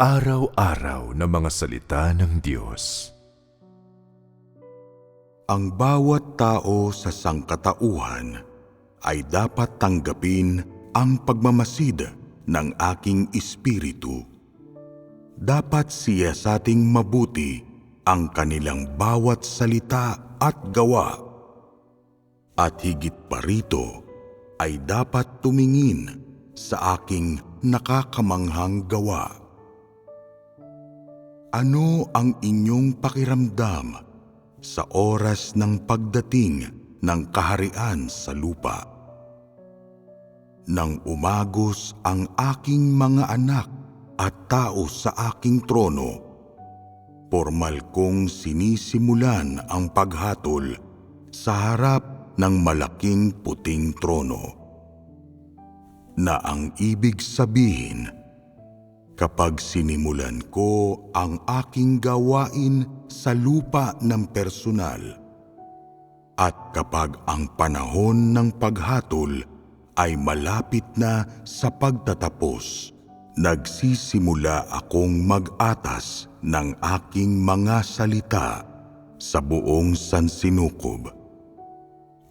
Araw-araw na mga salita ng Diyos. Ang bawat tao sa sangkatauhan ay dapat tanggapin ang pagmamasid ng aking espiritu. Dapat siya sa ating mabuti ang kanilang bawat salita at gawa. At higit pa rito ay dapat tumingin sa aking nakakamanghang gawa. Ano ang inyong pakiramdam sa oras ng pagdating ng kaharian sa lupa? Nang umagos ang aking mga anak at tao sa aking trono, formal kong sinisimulan ang paghatol sa harap ng malaking puting trono. Na ang ibig sabihin, kapag sinimulan ko ang aking gawain sa lupa ng personal at kapag ang panahon ng paghatol ay malapit na sa pagtatapos, nagsisimula akong mag-atas ng aking mga salita sa buong sansinukob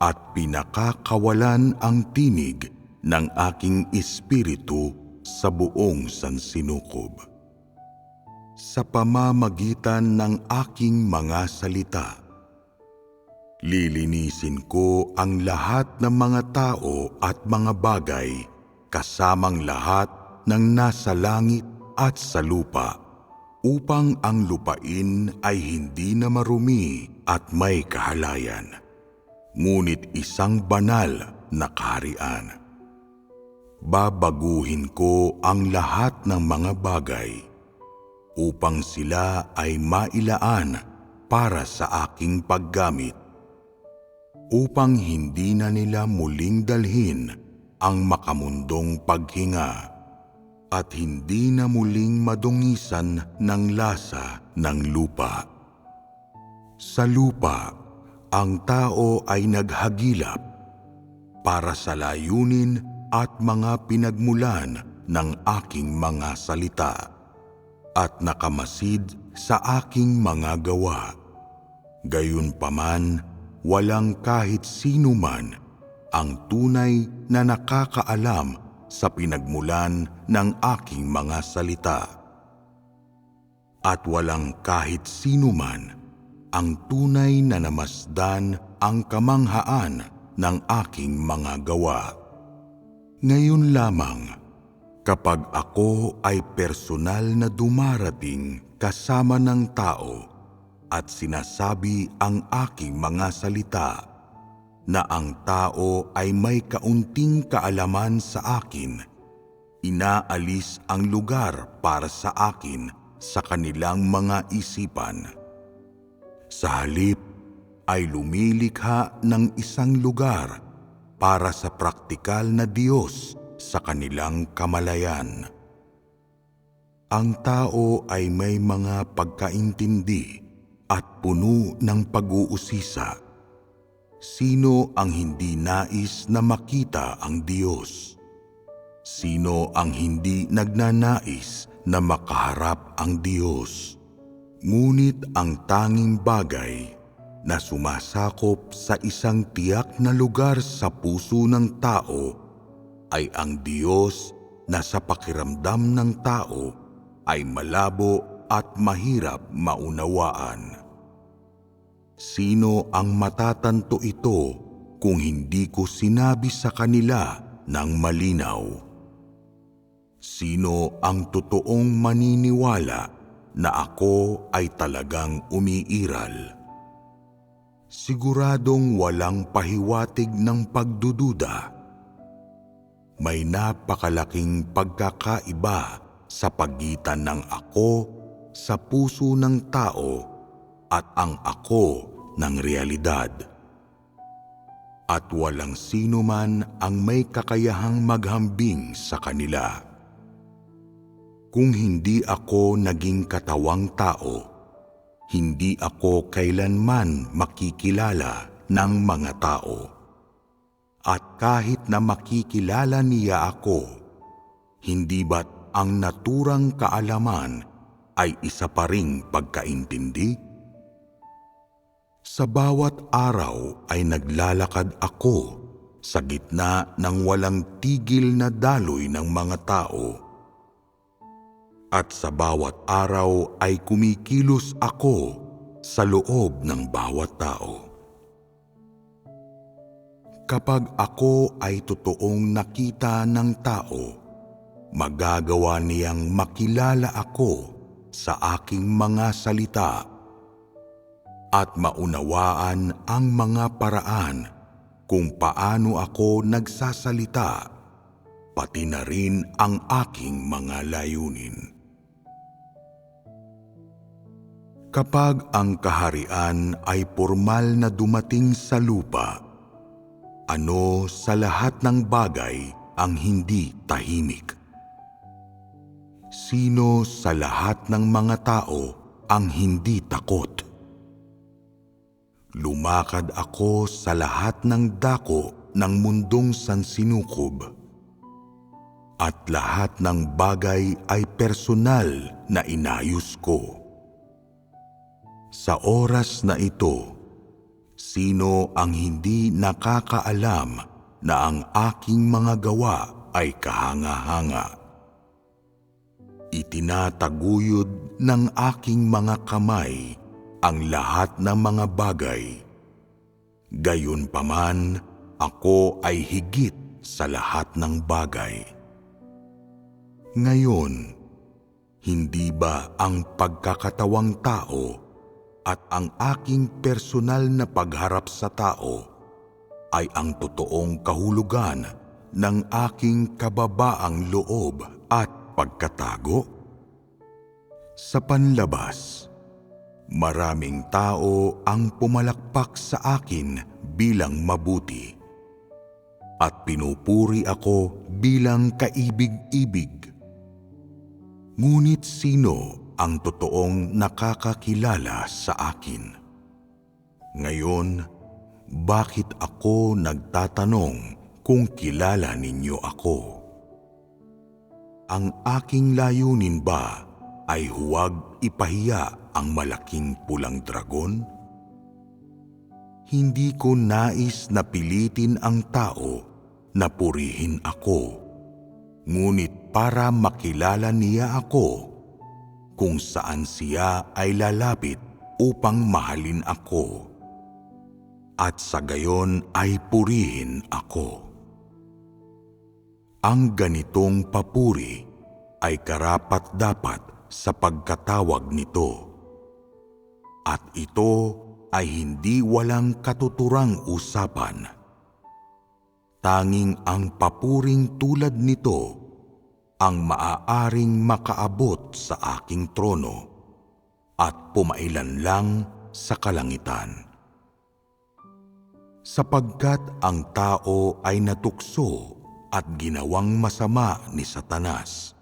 at pinakakawalan ang tinig ng aking espiritu sa buong sansinukob. Sa pamamagitan ng aking mga salita, lilinisin ko ang lahat ng mga tao at mga bagay kasamang lahat ng nasa langit at sa lupa upang ang lupain ay hindi na marumi at may kahalayan, ngunit isang banal na kaharian babaguhin ko ang lahat ng mga bagay upang sila ay mailaan para sa aking paggamit upang hindi na nila muling dalhin ang makamundong paghinga at hindi na muling madungisan ng lasa ng lupa. Sa lupa, ang tao ay naghagilap para sa layunin at mga pinagmulan ng aking mga salita at nakamasid sa aking mga gawa. Gayunpaman, walang kahit sino man ang tunay na nakakaalam sa pinagmulan ng aking mga salita. At walang kahit sino man ang tunay na namasdan ang kamanghaan ng aking mga gawa. Ngayon lamang, kapag ako ay personal na dumarating kasama ng tao at sinasabi ang aking mga salita, na ang tao ay may kaunting kaalaman sa akin, inaalis ang lugar para sa akin sa kanilang mga isipan. Sa halip ay lumilikha ng isang lugar para sa praktikal na Diyos sa kanilang kamalayan. Ang tao ay may mga pagkaintindi at puno ng pag-uusisa. Sino ang hindi nais na makita ang Diyos? Sino ang hindi nagnanais na makaharap ang Diyos? Ngunit ang tanging bagay na sumasakop sa isang tiyak na lugar sa puso ng tao ay ang Diyos na sa pakiramdam ng tao ay malabo at mahirap maunawaan. Sino ang matatanto ito kung hindi ko sinabi sa kanila ng malinaw? Sino ang totoong maniniwala na ako ay talagang umiiral? Siguradong walang pahiwatig ng pagdududa. May napakalaking pagkakaiba sa pagitan ng ako sa puso ng tao at ang ako ng realidad. At walang sino man ang may kakayahang maghambing sa kanila. Kung hindi ako naging katawang tao, hindi ako kailanman makikilala ng mga tao. At kahit na makikilala niya ako, hindi ba't ang naturang kaalaman ay isa pa ring pagkaintindi? Sa bawat araw ay naglalakad ako sa gitna ng walang tigil na daloy ng mga tao. At sa bawat araw ay kumikilos ako sa loob ng bawat tao. Kapag ako ay totoong nakita ng tao, magagawa niyang makilala ako sa aking mga salita at maunawaan ang mga paraan kung paano ako nagsasalita, pati na rin ang aking mga layunin. Kapag ang kaharian ay formal na dumating sa lupa, ano sa lahat ng bagay ang hindi tahimik? Sino sa lahat ng mga tao ang hindi takot? Lumakad ako sa lahat ng dako ng mundong sansinukob at lahat ng bagay ay personal na inayos ko. Sa oras na ito, sino ang hindi nakakaalam na ang aking mga gawa ay kahanga-hanga? Itinataguyod ng aking mga kamay ang lahat ng mga bagay. Gayunpaman, ako ay higit sa lahat ng bagay. Ngayon, hindi ba ang pagkakatawang tao at ang aking personal na pagharap sa tao ay ang totoong kahulugan ng aking kababaang loob at pagkatago? Sa panlabas, maraming tao ang pumalakpak sa akin bilang mabuti at pinupuri ako bilang kaibig-ibig. Ngunit sino ang totoong nakakakilala sa akin? Ngayon, bakit ako nagtatanong kung kilala ninyo ako? Ang aking layunin ba ay huwag ipahiya ang malaking pulang dragon? Hindi ko nais na pilitin ang tao na purihin ako, ngunit para makilala niya ako kung saan siya ay lalapit upang mahalin ako at sa gayon ay purihin ako. Ang ganitong papuri ay karapat-dapat sa pagkatawag nito. At ito ay hindi walang katuturang usapan. Tanging ang papuring tulad nito ang maaaring makaabot sa aking trono at pumailan lang sa kalangitan. Sapagkat ang tao ay natukso at ginawang masama ni Satanas.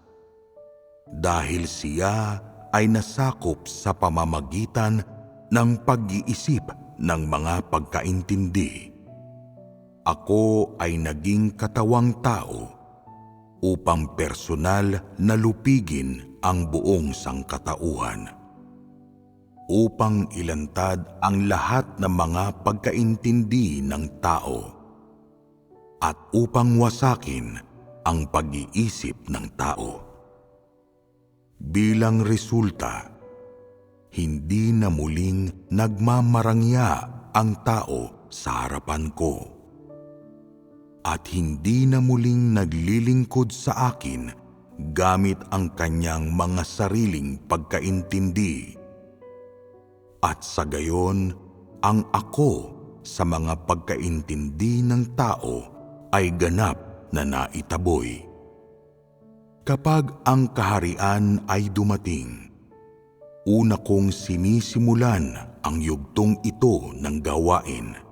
Dahil siya ay nasakop sa pamamagitan ng pag-iisip ng mga pagkaintindi. Ako ay naging katawang tao upang personal na lupigin ang buong sangkatauhan. Upang ilantad ang lahat ng mga pagkaintindi ng tao at upang wasakin ang pag-iisip ng tao. Bilang resulta, hindi na muling nagmamarangya ang tao sa harapan ko. At hindi na muling naglilingkod sa akin gamit ang kanyang mga sariling pagkaintindi. At sa gayon, ang ako sa mga pagkaintindi ng tao ay ganap na naitaboy. Kapag ang kaharian ay dumating, una kong sinisimulan ang yugtong ito ng gawain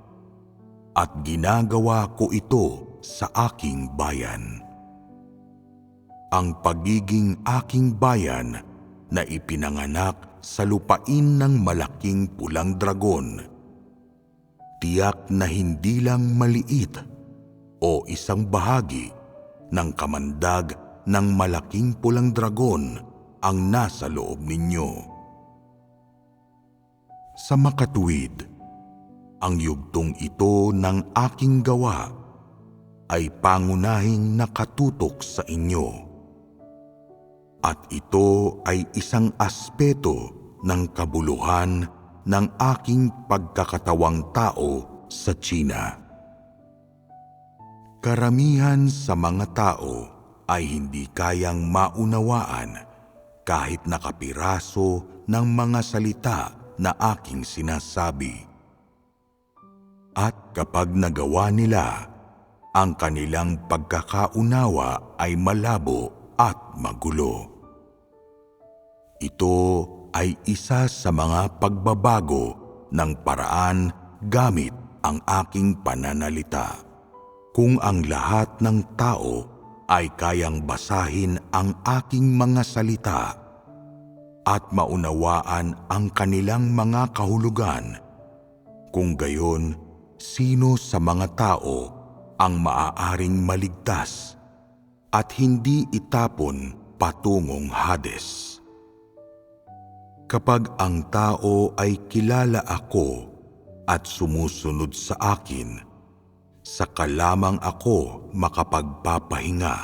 at ginagawa ko ito sa aking bayan. Ang pagiging aking bayan na ipinanganak sa lupain ng malaking pulang dragon, tiyak na hindi lang maliit o isang bahagi ng kamandag ng malaking pulang dragon ang nasa loob ninyo. Sa makatuwid, ang yugtong ito ng aking gawa ay pangunahing nakatutok sa inyo. At ito ay isang aspeto ng kabuluhan ng aking pagkakatawang tao sa China. Karamihan sa mga tao ay hindi kayang maunawaan kahit nakapiraso ng mga salita na aking sinasabi. At kapag nagawa nila, ang kanilang pagkakaunawa ay malabo at magulo. Ito ay isa sa mga pagbabago ng paraan gamit ang aking pananalita. Kung ang lahat ng tao ay kayang basahin ang aking mga salita at maunawaan ang kanilang mga kahulugan, kung gayon, sino sa mga tao ang maaaring maligtas at hindi itapon patungong Hades? Kapag ang tao ay kilala ako at sumusunod sa akin, saka lamang ako makapagpapahinga.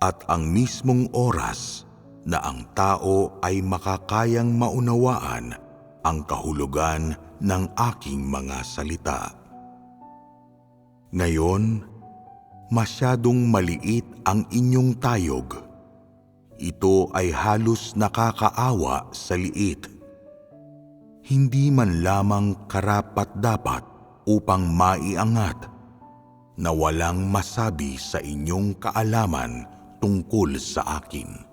At ang mismong oras na ang tao ay makakayang maunawaan ang kahulugan ng aking mga salita. Ngayon, masyadong maliit ang inyong tayog. Ito ay halos nakakaawa sa liit. Hindi man lamang karapat-dapat upang maiangat na walang masabi sa inyong kaalaman tungkol sa akin.